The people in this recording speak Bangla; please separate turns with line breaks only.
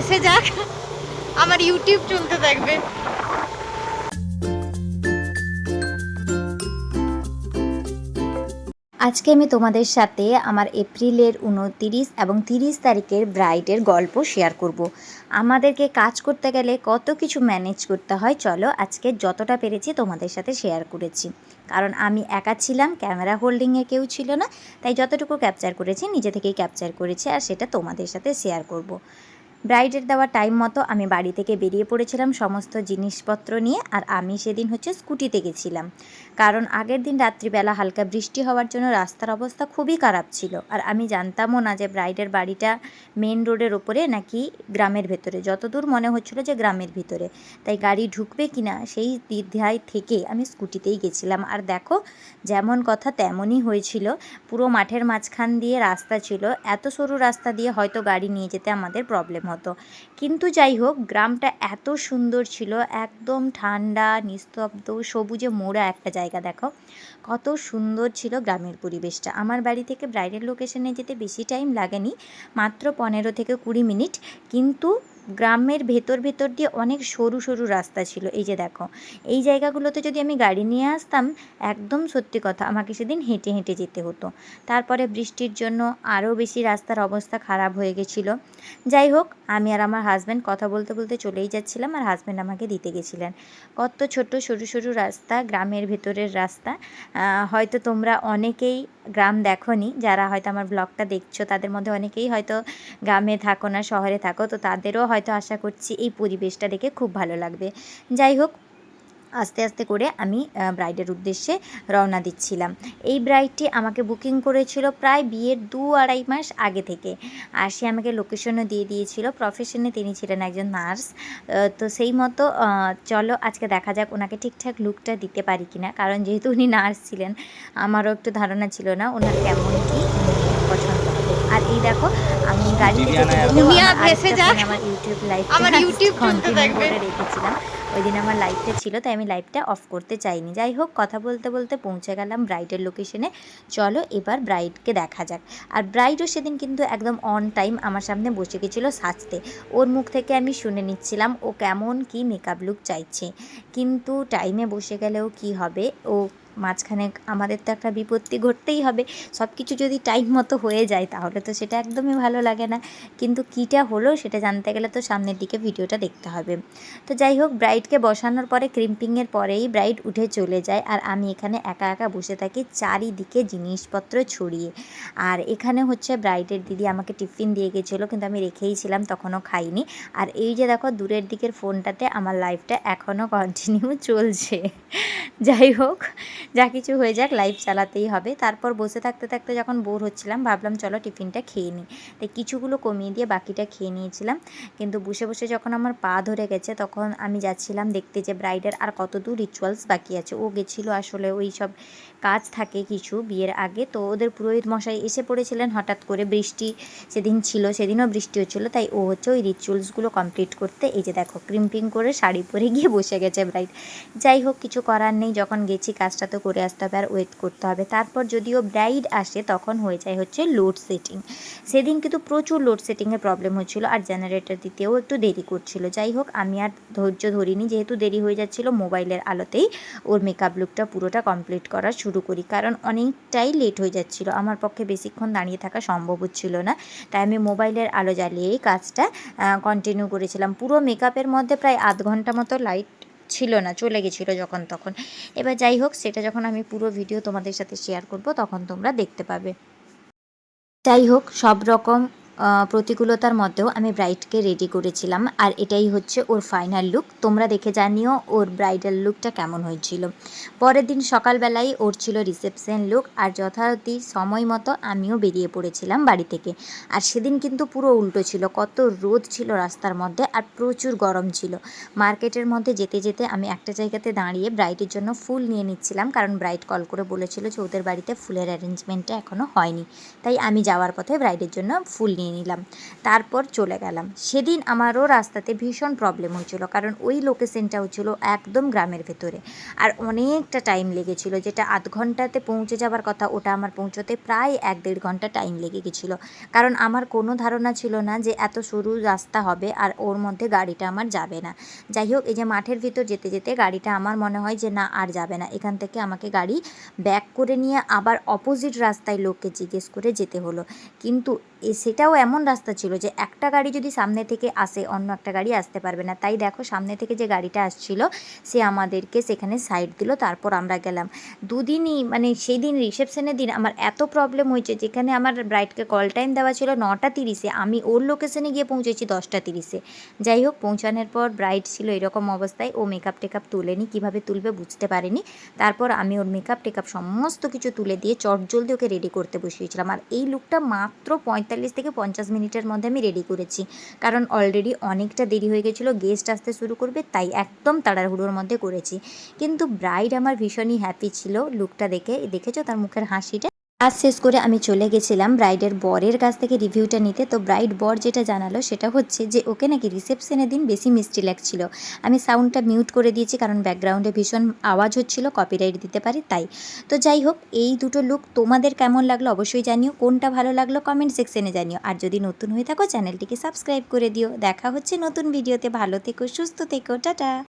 ভেসে যাক আমার ইউটিউব চলতে থাকবে
আজকে আমি তোমাদের সাথে আমার এপ্রিলের উনতিরিশ এবং তিরিশ তারিখের ব্রাইডের গল্প শেয়ার করব। আমাদেরকে কাজ করতে গেলে কত কিছু ম্যানেজ করতে হয় চলো আজকে যতটা পেরেছি তোমাদের সাথে শেয়ার করেছি কারণ আমি একা ছিলাম, ক্যামেরা হোল্ডিংয়ে কেউ ছিল না, তাই যতটুকু ক্যাপচার করেছি, নিজে থেকেই ক্যাপচার করেছি আর সেটা তোমাদের সাথে শেয়ার করব। ব্রাইডের দেওয়া টাইম মতো আমি বাড়ি থেকে বেরিয়ে পড়েছিলাম সমস্ত জিনিসপত্র নিয়ে আর আমি সেদিন হচ্ছে স্কুটিতে গেছিলাম। কারণ আগের দিন রাত্রিবেলা হালকা বৃষ্টি হওয়ার জন্য রাস্তার অবস্থা খুবই খারাপ ছিল। আর আমি জানতামও না যে ব্রাইডের বাড়িটা মেন রোডের ওপরে নাকি গ্রামের ভেতরে। যতদূর মনে হচ্ছিল যে গ্রামের ভিতরে। তাই গাড়ি ঢুকবে কি না সেই দ্বিধায় থেকে আমি স্কুটিতেই গেছিলাম। আর দেখো, যেমন কথা তেমনই হয়েছিল। পুরো মাঠের মাঝখান দিয়ে রাস্তা ছিল। এত সরু রাস্তা দিয়ে হয়তো গাড়ি নিয়ে যেতে আমাদের প্রবলেম হতো কিন্তু যাই হোক গ্রামটা এত সুন্দর ছিল, একদম ঠান্ডা, নিস্তব্ধ, সবুজে মোড়া একটা জায়গা, দেখো। কত সুন্দর ছিল গ্রামের পরিবেশটা। আমার বাড়ি থেকে ব্রাইডাল লোকেশনে যেতে বেশি টাইম লাগেনি, মাত্র পনেরো থেকে কুড়ি মিনিট। কিন্তু গ্রামের ভেতর ভেতর দিয়ে অনেক সরু সরু রাস্তা ছিল। এই যে দেখো, এই জায়গাগুলোতে যদি আমি গাড়ি নিয়ে আসতাম, একদম সত্যি কথা, আমাকে সেদিন হেঁটে হেঁটে যেতে হতো। তারপরে বৃষ্টির জন্য আরও বেশি রাস্তার অবস্থা খারাপ হয়ে গেছিল। যাই হোক, আমি আর আমার হাজব্যান্ড কথা বলতে বলতে চলেই যাচ্ছিলাম আর হাজব্যান্ড আমাকে দিতে গেছিলেন। কত ছোট, সরু সরু রাস্তা, গ্রামের ভেতরের রাস্তা। হয়তো তোমরা অনেকেই গ্রাম দেখনি, যারা হয়তো আমার ব্লগটা দেখছ, তাদের মধ্যে অনেকেই হয়তো গ্রামে থাকো না, শহরে থাকো, তো তাদেরও হয়তো আশা করছি এই পরিবেশটা দেখে খুব ভালো লাগবে। যাই হোক আস্তে আস্তে করে আমি ব্রাইডের উদ্দেশ্যে রওনা দিচ্ছিলাম। এই ব্রাইডটি আমাকে বুকিং করেছিল প্রায় বিয়ের দু আড়াই মাস আগে থেকে। আর সে আমাকে লোকেশনও দিয়ে দিয়েছিল। প্রফেশনে তিনি ছিলেন একজন নার্স তো সেই মতো চলো আজকে দেখা যাক ওনাকে ঠিকঠাক লুকটা দিতে পারি কিনা। কারণ যেহেতু উনি নার্স ছিলেন, আমারও একটু ধারণা ছিল না ওনার কেমন কি পছন্দ। আর এই দেখো আমি আমার ইউটিউব লাইভ
আমার।
করে রেখেছিলাম। ওই দিন আমার লাইভটা ছিল তাই আমি লাইভটা অফ করতে চাইনি। যাই হোক কথা বলতে বলতে পৌঁছে গেলাম ব্রাইডের লোকেশনে চলো এবার ব্রাইডকে দেখা যাক। আর ব্রাইডও সেদিন কিন্তু একদম অন টাইম আমার সামনে বসে গেছিল সাজতে। ওর মুখ থেকে আমি শুনে নিচ্ছিলাম ও কেমন কি মেকআপ লুক চাইছে। কিন্তু টাইমে বসে গেলেও কি হবে? ও মাঝখানে আমাদের তো একটা বিপত্তি ঘটতেই হবে। সব কিছু যদি টাইম মতো হয়ে যায়, তাহলে তো সেটা একদমই ভালো লাগে না। কিন্তু কীটা হলো সেটা জানতে গেলে তো সামনের দিকে ভিডিওটা দেখতে হবে। তো যাই হোক ব্রাইডকে বসানোর পরে ক্রিম্পিংয়ের পরেই ব্রাইড উঠে চলে যায়। আর আমি এখানে একা একা বসে থাকি, চারিদিকে জিনিসপত্র ছড়িয়ে। আর এখানে হচ্ছে ব্রাইডের দিদি আমাকে টিফিন দিয়ে গেছিল, কিন্তু আমি রেখেই ছিলাম, তখনও খাইনি। আর এই যে দেখো, দূরের দিকের ফোনটাতে আমার লাইফটা এখনও কন্টিনিউ চলছে। যাই হোক যা কিছু হয়ে যাক লাইভ চালাতেই হবে। তারপর বসে থাকতে থাকতে যখন বোর হচ্ছিলাম, ভাবলাম চলো টিফিনটা খেয়ে নিই। তাই কিছুগুলো কমিয়ে দিয়ে বাকিটা খেয়ে নিয়েছিলাম। কিন্তু বসে বসে যখন আমার পা ধরে গেছে, তখন আমি যাচ্ছিলাম দেখতে যে ব্রাইডের আর কত দূর রিচুয়ালস বাকি আছে। ও গেছিল আসলে ওই সব কাজ থাকে কিছু বিয়ের আগে। তো ওদের পুরোহিত মশাই এসে পড়েছিলেন, হঠাৎ করে বৃষ্টি সেদিন ছিল, সেদিনও বৃষ্টি হচ্ছিল। তাই ও হচ্ছে ওই রিচুয়ালসগুলো কমপ্লিট করতে এই যে দেখো ক্রিম্পিং করে শাড়ি পরে গিয়ে বসে গেছে ব্রাইড যাই হোক, কিছু করার নেই। যখন গেছি, কাজটা তো করে আসতে হবে আর ওয়েট করতে হবে। তারপর যদিও ব্রাইড আসে, তখন হয়ে যায় হচ্ছে লোড সেটিং সেদিন কিন্তু প্রচুর লোড সেটিংয়ের প্রবলেম হচ্ছিল আর জেনারেটর দিতেও একটু দেরি করছিল। যাই হোক, আমি আর ধৈর্য ধরিনি, যেহেতু দেরি হয়ে যাচ্ছিল মোবাইলের আলোতেই ওর মেকআপ লুকটা পুরোটা কমপ্লিট করা শুরু করি। কারণ অনেকটাই লেট হয়ে যাচ্ছিল। আমার পক্ষে বেশিক্ষণ দাঁড়িয়ে থাকা সম্ভব হচ্ছিল না। তাই আমি মোবাইলের আলো জ্বালিয়েই কাজটা কন্টিনিউ করেছিলাম। পুরো মেকআপের মধ্যে প্রায় আধ ঘণ্টা মতো লাইট ছিল না, চলে গেছিল যখন তখন। এবার যাই হোক, সেটা যখন আমি পুরো ভিডিও তোমাদের সাথে শেয়ার করব, তখন তোমরা দেখতে পাবে। যাই হোক, সব রকম প্রতিকূলতার মধ্যেও আমি ব্রাইডকে রেডি করেছিলাম। আর এটাই হচ্ছে ওর ফাইনাল লুক তোমরা দেখে জানিও ওর ব্রাইডাল লুকটা কেমন হয়েছিল। পরের দিন সকালবেলায় ওর ছিল রিসেপশন লুক আর যথারীতি সময় মতো আমিও বেরিয়ে পড়েছিলাম বাড়ি থেকে। আর সেদিন কিন্তু পুরো উল্টো ছিল, কত রোদ ছিল রাস্তার মধ্যে, আর প্রচুর গরম ছিল। মার্কেটের মধ্যে যেতে যেতে আমি একটা জায়গাতে দাঁড়িয়ে ব্রাইডের জন্য ফুল নিয়ে নিচ্ছিলাম, কারণ ব্রাইড কল করে বলেছিল যে ওদের বাড়িতে ফুলের অ্যারেঞ্জমেন্টটা এখনও হয়নি। তাই আমি যাওয়ার পথে ব্রাইডের জন্য ফুল নিয়ে নিয়ে নিলাম। তারপর চলে গেলাম। সেদিন আমারও রাস্তাতে ভীষণ প্রবলেম হয়েছিল, কারণ ওই লোকেশনটা হচ্ছিল একদম গ্রামের ভেতরে। আর অনেকটা টাইম লেগেছিল, যেটা আধ ঘন্টাতে পৌঁছে যাবার কথা, ওটা আমার পৌঁছতে প্রায় এক দেড় ঘণ্টা টাইম লেগে গেছিল। কারণ আমার কোনো ধারণা ছিল না যে এত সরু রাস্তা হবে আর ওর মধ্যে গাড়িটা আমার যাবে না। যাই হোক, এই যে মাঠের ভিতর যেতে যেতে গাড়িটা আমার মনে হয় যে না, আর যাবে না। এখান থেকে আমাকে গাড়ি ব্যাক করে নিয়ে আবার অপোজিট রাস্তায় লোককে জিজ্ঞেস করে যেতে হলো। কিন্তু সেটাও এমন রাস্তা ছিল যে একটা গাড়ি যদি সামনে থেকে আসে, অন্য একটা গাড়ি আসতে পারবে না। তাই দেখো সামনে থেকে যে গাড়িটা আসছিল, সে আমাদেরকে সেখানে সাইড দিল, তারপর আমরা গেলাম। দুদিনই মানে সেই দিন রিসেপশনের দিন আমার এত প্রবলেম হয়েছে, যেখানে আমার ব্রাইডকে কল টাইম দেওয়া ছিল নটা তিরিশে। আমি ওর লোকেশনে গিয়ে পৌঁছেছি দশটা তিরিশে। যাই হোক, পৌঁছানোর পর ব্রাইড ছিল এরকম অবস্থায়, ও মেকআপ টেকআপ তুলেনি কীভাবে তুলবে বুঝতে পারেনি। তারপর আমি ওর মেকআপ টেকআপ সমস্ত কিছু তুলে দিয়ে চট জলদি ওকে রেডি করতে বসিয়েছিলাম। আর এই লুকটা মাত্র পঁয়তাল্লিশ থেকে পঞ্চাশ মিনিটের মধ্যে আমি রেডি করেছি। কারণ অলরেডি অনেকটা দেরি হয়ে গেছিল গেস্ট আসতে শুরু করবে, তাই একদম তাড়াহুড়োর মধ্যে করেছি। কিন্তু ব্রাইড আমার ভীষণই হ্যাপি ছিল লুকটা দেখে, দেখেছ? তার মুখের হাসিটা? কাজ শেষ করে আমি চলে গেছিলাম ব্রাইডের বরের কাছ থেকে রিভিউটা নিতে। তো ব্রাইড বর যেটা জানালো সেটা হচ্ছে যে, ওকে নাকি রিসেপশনের দিন বেশি মিষ্টি লাগছিল। আমি সাউন্ডটা মিউট করে দিয়েছি কারণ ব্যাকগ্রাউন্ডে ভীষণ আওয়াজ হচ্ছিল, কপিরাইট দিতে পারে তাই। তো যাই হোক, এই দুটো লুক তোমাদের কেমন লাগল অবশ্যই জানিও, কোনটা ভালো লাগল কমেন্ট সেকশনে জানিও। আর যদি নতুন হয়ে থাকো চ্যানেলটিকে সাবস্ক্রাইব করে দিও। দেখা হচ্ছে নতুন ভিডিওতে ভালো থেকো, সুস্থ থেকো, টাটা।